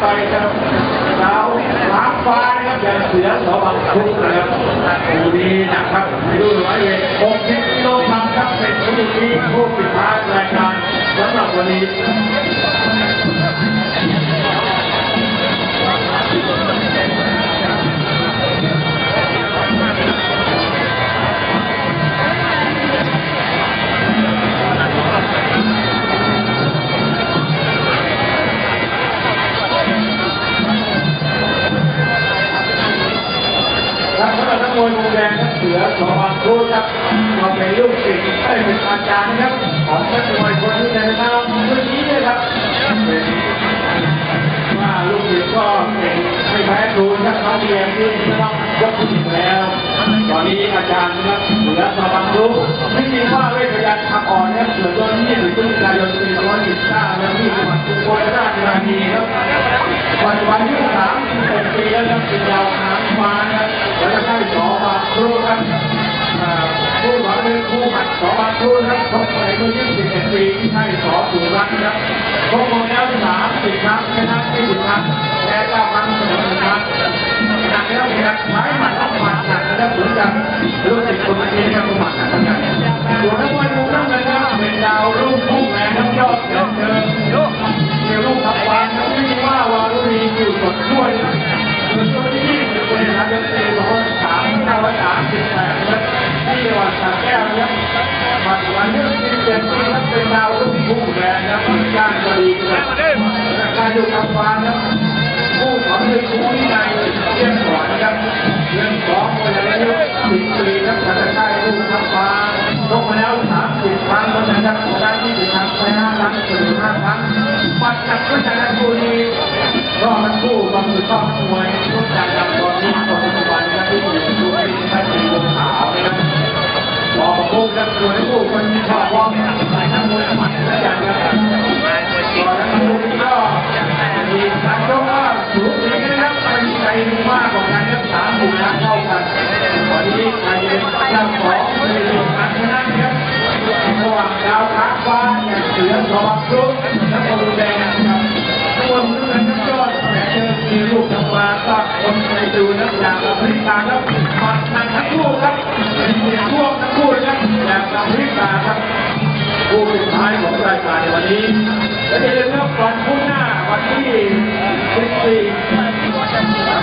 ไปครับดาวล้างฟ้านะครับอย่างเสือสอบังคุกนะครับคู่นี้นะครับดูหน่อยเวท60กิโลกรัมครับเป็นคู่นี้ผู้ปิดท้ายรายการสำหรับวันนี้ มวยมุมแดงครับเสือสอบังคุกครับมาเป็นลูกศิษย์ได้เป็นอาจารย์นะครับของนักมวยคนที่ในนามเมื่อกี้เลยครับว่าลูกศิษย์ก็เก่งไม่แพ้ครูนะครับเขาเรียนที่ต้องยกขึ้นแล้ว ตอนนี้อาจารย์นะครับเสือสอบังคุกไม่มีว่าเวทยาขับอ่อนนะครับเสือตัวนี้หรือตุลายนปี2519แล้วที่จังหวัดอุบลราชธานีครับ ปัจจุบันอายุ31ปีแล้วครับเป็นยาวหางฟ้านะครับแล้วก็ได้สองบาครูครับผู้หวังเป็นครูหัดสองบาครูครับชกไปเมื่อ21ปีที่ให้สอสุรัตน์นะครับชกมาแล้ว30ครั้งชนะที่สิบครั้งแพ้9ครั้งเสมอ1ครั้งหนักแล้วหนักใช้หมัดต้องหมัดหนักนะครับเหมือนกันรู้สึกคนนี้นะครับหมัดหนักเหมือนกันส่วนนักมวยมุมน้ำเงินนะครับเป็นดาวรุ่ง อยู่กับวางนะผู้สอนคือครูวินัยเยี่ยมสอนนะครับเรื่องสองคนอายุสิบปีครับขันได้ลูกทับวางลงมาแล้วสามสิบครั้งแล้นะครับได้ที่สิบครั้งไปห้าครั้งถึงห้าครั้งปัดจับก็จะนักบุรีก็มันคู่ก็คือต้องมวยทุกการนำตอนนี้คนปัจจุบันนะครับที่อยู่ดูที่ท่านมีวงขาวนะครับบอกคู่กันสวยคู่คนชอบว่าใส่นักมวยหมัดและอย่างนะครับ วันนี้ใครเป็นเจ้าของเป็นการชนะครับระหว่างดาวค้างฟ้าอย่างเสือสวัสดิ์รุกและบอแดงครับตัวมือนั้นยอดแต่เจอมีลูกทำมาก็คนไปดูนะอย่างอเมริกาครับมัดนักทั้งคู่ครับเป็นเสียงร่วมทั้งคู่นะครับอย่างอเมริกาครับคู่สุดท้ายของรายการในวันนี้และอย่าลืมครับวันพุ่งหน้าวันที่14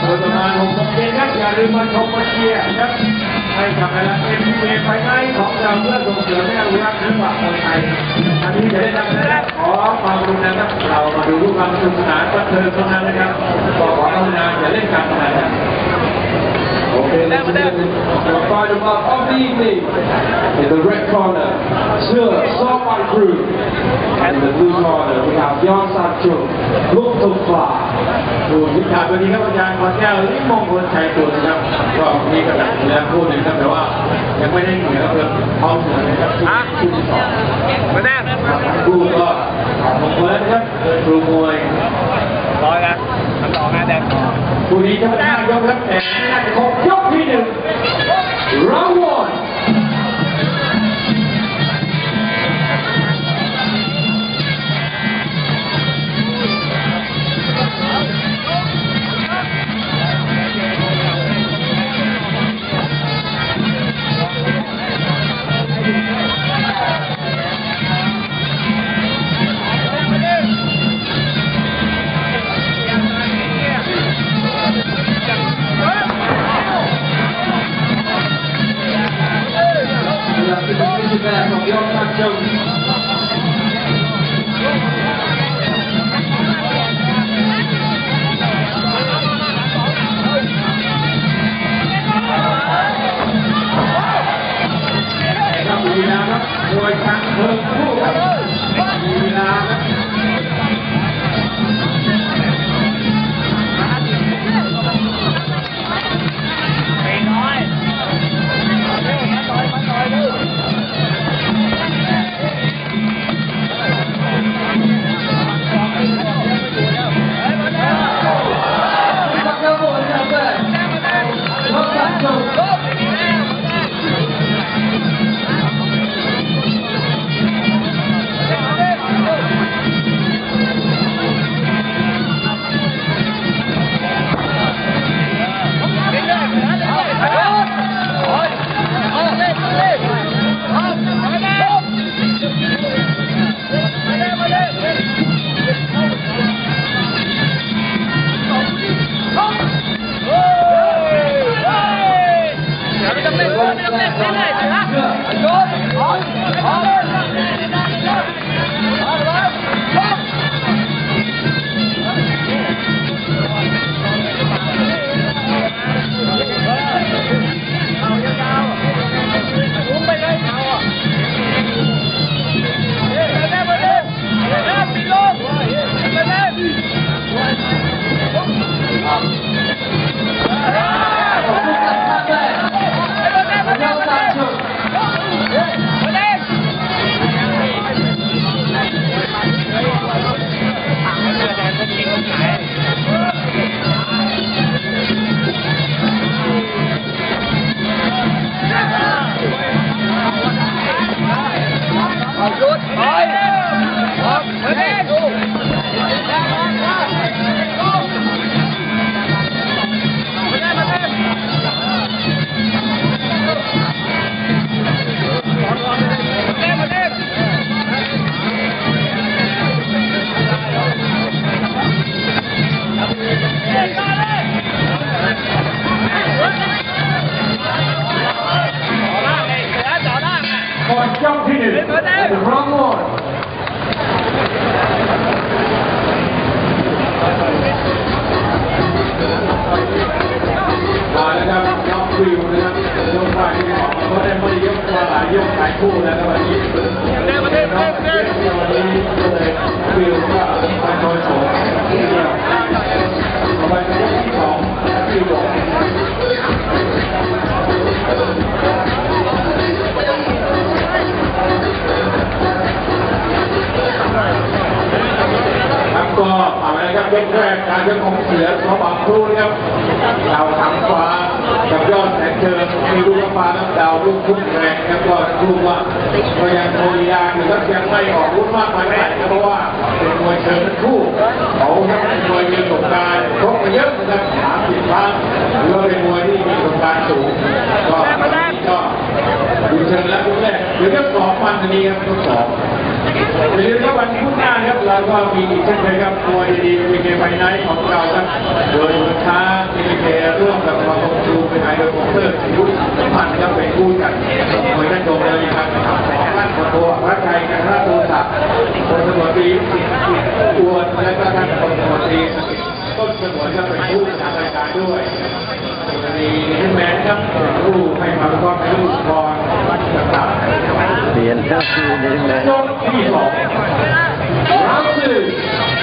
โดยประมาณหกโมงเย็นครับอย่าลืมมาชมมาเชียร์ครับ ให้กับรายการเอ็มเอไฟไงของเราเพื่อส่งเสริมให้อนุรักษ์ศิลปะคนไทยอันนี้จะได้นำนะครับขอความรุณาครับ เรามาดูรูปความสนุกสนานบันเทิงเท่านั้นนะครับขอความรุณาอย่าเล่นการพนันนะ the final mark of the evening in the red corner, Sir Someone Crew. And in the blue corner, we have Yon Sancho, Look to Fly. ดูทิศทางวันนี้ครับอาจารย์ขอแก้วลิมมงคลชัยตัวนะครับก็มีกระดับแล้วพูดหนึ่งครับแต่ว่ายังไม่ได้เหนือเพื่อท้องเหนือนะครับคู่ที่สองมาแน่คู่ก็มงคลนะครับครูมวย ร้อยแล้วทั้งสองงานแดงคู่นี้จะเป็นห้ายกรับแต่ไม่น่าจะครบยกที่หนึ่ง round one มาแล้วครับน้องฟิวนะครับน้องไฟที่ออกมาเพราะได้ไม่ยกมาหลายยกหลายคู่แล้วครับวันนี้น้องฟิวก็มาโดยสอง ยกแรกการยกของเสือสบังครูนะครับดาวทางฟ้ากับยอดแสงเชิงมีลูกฟ้าน้ำดาวลูกพุ่งแรงแล้วก็ลูกว่าก็ยังโมยยาอยู่ก็ยังไม่ออกรุ่นมากมายไม่ได้นะเพราะว่าเป็นมวยเชิงทั้งคู่เขาเป็นมวยมีประสบการณ์ชกมาเยอะนะครับสามสิบครั้งหรือว่าเป็นมวยที่มีประสบการณ์สูงก็ก็ ดูเชิงแล้วรุ่นแรกเดี๋ยวจะสองวันนี้ครับทุกสองอย่าลืมว่าวันพุธหน้าครับเราก็มีอีกเช่นเคยครับมวยดีมีเกมไฟไนท์ของเราครับโดยมือค้ามีเกร่วมกับสมาคมครูเป็นไอโดยของเพื่อนยุทธสัมพันธ์ครับเป็นคู่กันมวยนั่นโดนเลยครับของท่านขอโทษพระชัยกันพระโทศักดิ์คนสมุทรีสิทธิ์อวดและก็ท่านคนสมุทรีต้นสมุนก็เป็นผู้ทำรายการด้วย มีนิแมนครับผู้ให้ความรู้ความรู้พรต่างๆเปลี่ยนเจ้าคือนี้เลยยกที่สอง round two ก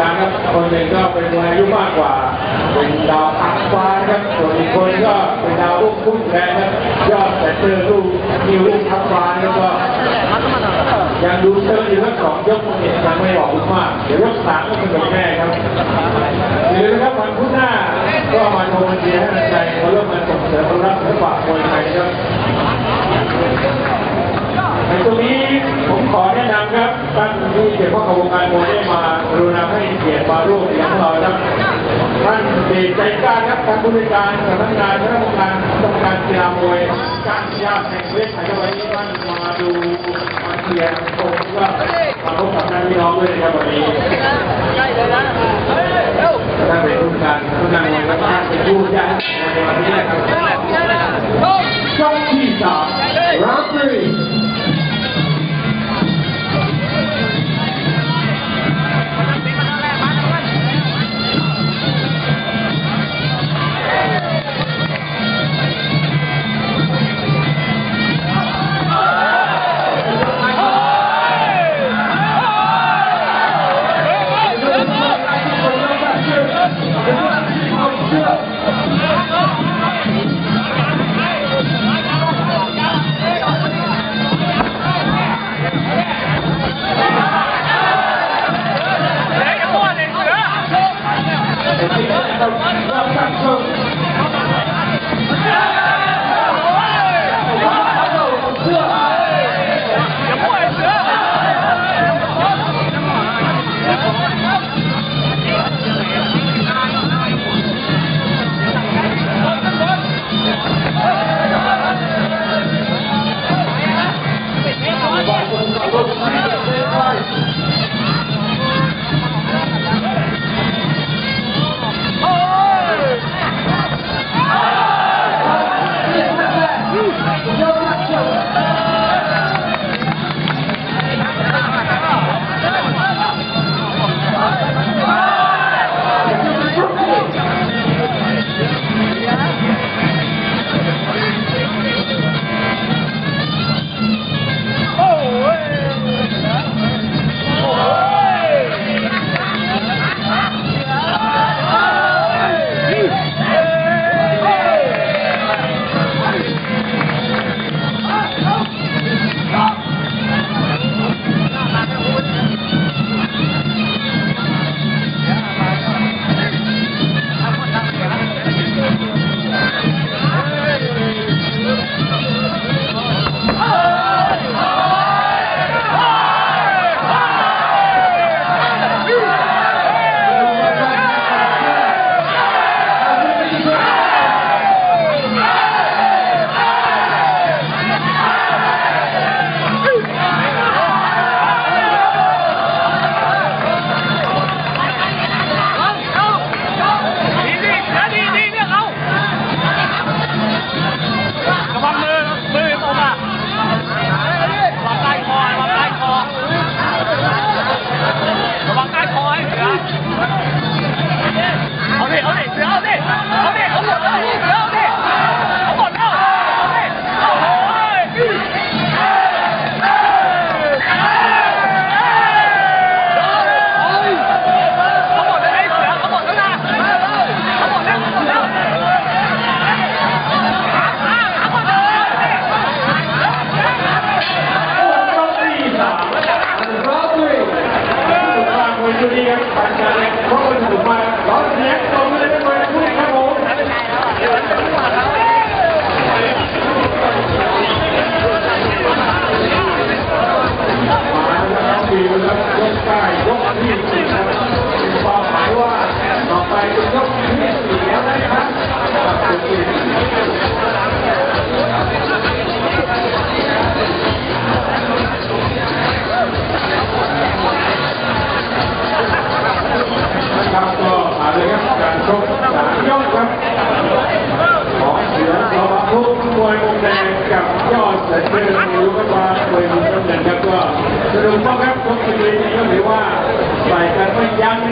บารณ์ครับคนหนึ่งก็เป็นมวยอายุมากกว่า เป็นดาวพักฟ้าครับส่วนอีกคนก็เป็นดาวลูกพุ่งแรงครับยอดแต่เจอลูกมีลูกพักฟ้าแล้วก็ยังดูเชิงอยู่ทั้งสองยกเนี่ยยังไม่บอกมากเดี๋ยวยกสามก็สนุกแน่ครับหรือนะครับวันพุธหน้าก็มาโทรมาเชียร์ให้กำลังใจเขาเริ่มมาส่งเสริมรักษ์ศิลปะมวยไทยครับ ในตรงนี้ผมขอแนะนำครับท่านที่เกี่ยวข้องกับวงการมวยได้มากรุณาให้เกียรติมาร่วมเสียงของเราครับท่านเดชใจกล้าครับท่านผู้บริการสำนักงานคณะกรรมการกรรมการกีฬามวยการกีฬาแห่งประเทศไทยก็ไว้ที่ท่านมาดูมาเชียร์ผมก็มาพบกับท่านพี่น้องด้วยนะครับวันนี้ใกล้เลยนะท่านเป็นผู้การผู้นำมวยและท่านเป็นผู้ใหญ่ในวันนี้นะครับช่องที่สามรักรี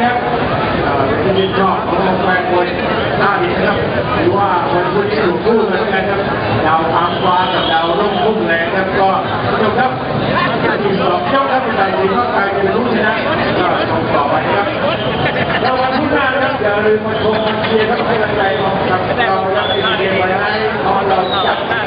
นะครับจะมีชอบของแฟนมวยท่าดีนะครับหรือว่าคนผู้ที่ถูกสู้นะครับดาวทางฟ้ากับดาวร่มพุ่งแรงนะครับก็จบครับที่สองเจ้าครับการที่ว่าใครเป็นผู้ชนะก็ต้องต่อไปครับแราววันพรุ่งนี้นะครับอย่าลืมมาชมมาเชียร์ครับให้กำลังใจของเราและทีมเดียวไว้ให้ขอนเราจัด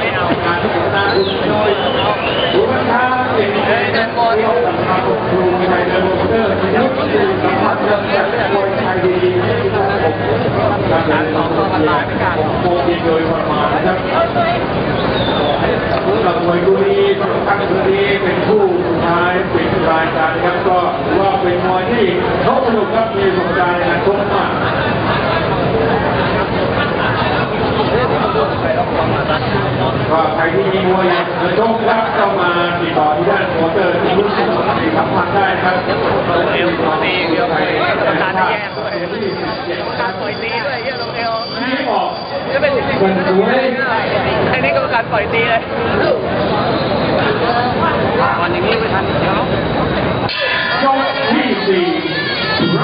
การนะครับก็ว่าเป็นมวยที่เขาสนุกครับมีประสบการณ์ในการชกมาก ก็ใครที่มีมวยอยากจะชกครับก็มาติดต่อที่ด้านโปรเตอร์ที่รุ่นที่สองสี่สัมพันธ์ได้นะครับเอวตีเดียวไปการแยกด้วยการปล่อยตีด้วยเยอะลงเอวที่ออกจะเป็นสิ่งที่คนสวยไอ้นี่กรรมการปล่อยตีเลยวันอย่างนี้ไม่ทันเดี๋ยวยกที่สี่ร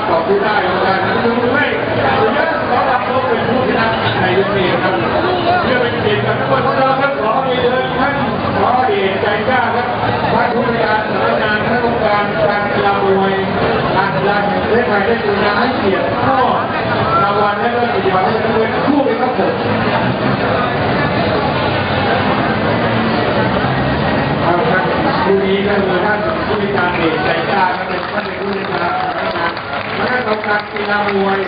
ารถต่อสู้ได้กรรมการดูไม่สุดยอดขอรับโลกเป็นผู้ชนะในยกนี้ครับเพื่อเป็นเกียรติกับทุกคนของเราครับขอมีเดินท่านขอเดชใจกล้าครับท่านผู้บริการสำนักงานคณะกรรมการการกีฬามวยการกีฬาแห่งประเทศไทยได้กรุณาให้เกียรติข้อรางวัลและก็กิจกรรมให้กับทุกคู่เลยครับผมครับท่านผู้นี้ก็คือท่านผู้มีการเอกใจกล้าก็เป็นท่าน กรรมการกีฬามวย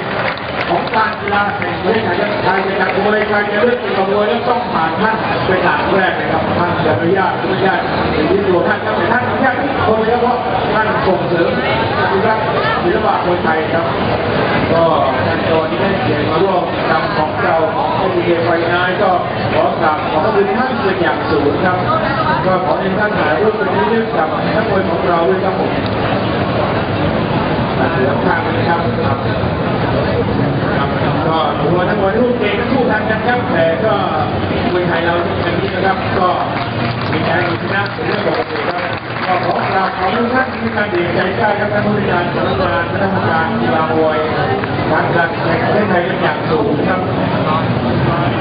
ของการกีฬาแห่งประเทศไทยไทยจะจัดมวยใครจะเลือกกีฬามวยต้องผ่านท่านเป็นหลักแรกนะครับท่านจะอนุญาตอนุญาตเป็นที่ตัวท่านครับแต่ท่านอนุญาตทุกคนเลยเพราะท่านส่งเสริมศิลปะศิลปะคนไทยครับ ก็ท่านตอนนี้ได้เขียนมาร่วมนำของเราของไอเดียไฟนายก็ขอกราบขอบคุณท่านเป็นอย่างสูงครับ ก็ขอให้ท่านหายรูปเป็นที่เลือกกับนักมวยของเราด้วยครับผม ครับครับครับก็ถือว่าทั้งหมดลูกเก่งคู่ทันกันครับแต่ก็มวยไทยเราอย่างนี้นะครับ ก็มีแพ้มีชนะเป็นเรื่องปกติครับก็ขอกราบขอบคุณท่านที่การดีใจกล้าครับท่านผู้บริการสำนักงานคณะกรรมการกีฬามวยทางการแข่งประเทศไทยเป็นอย่างสูงครับ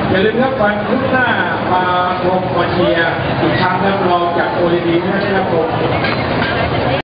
อย่าลืมครับวันพุธหน้ามาชมมาเชียร์อีกครั้งครับรองจากโอลิมปิกนะครับผม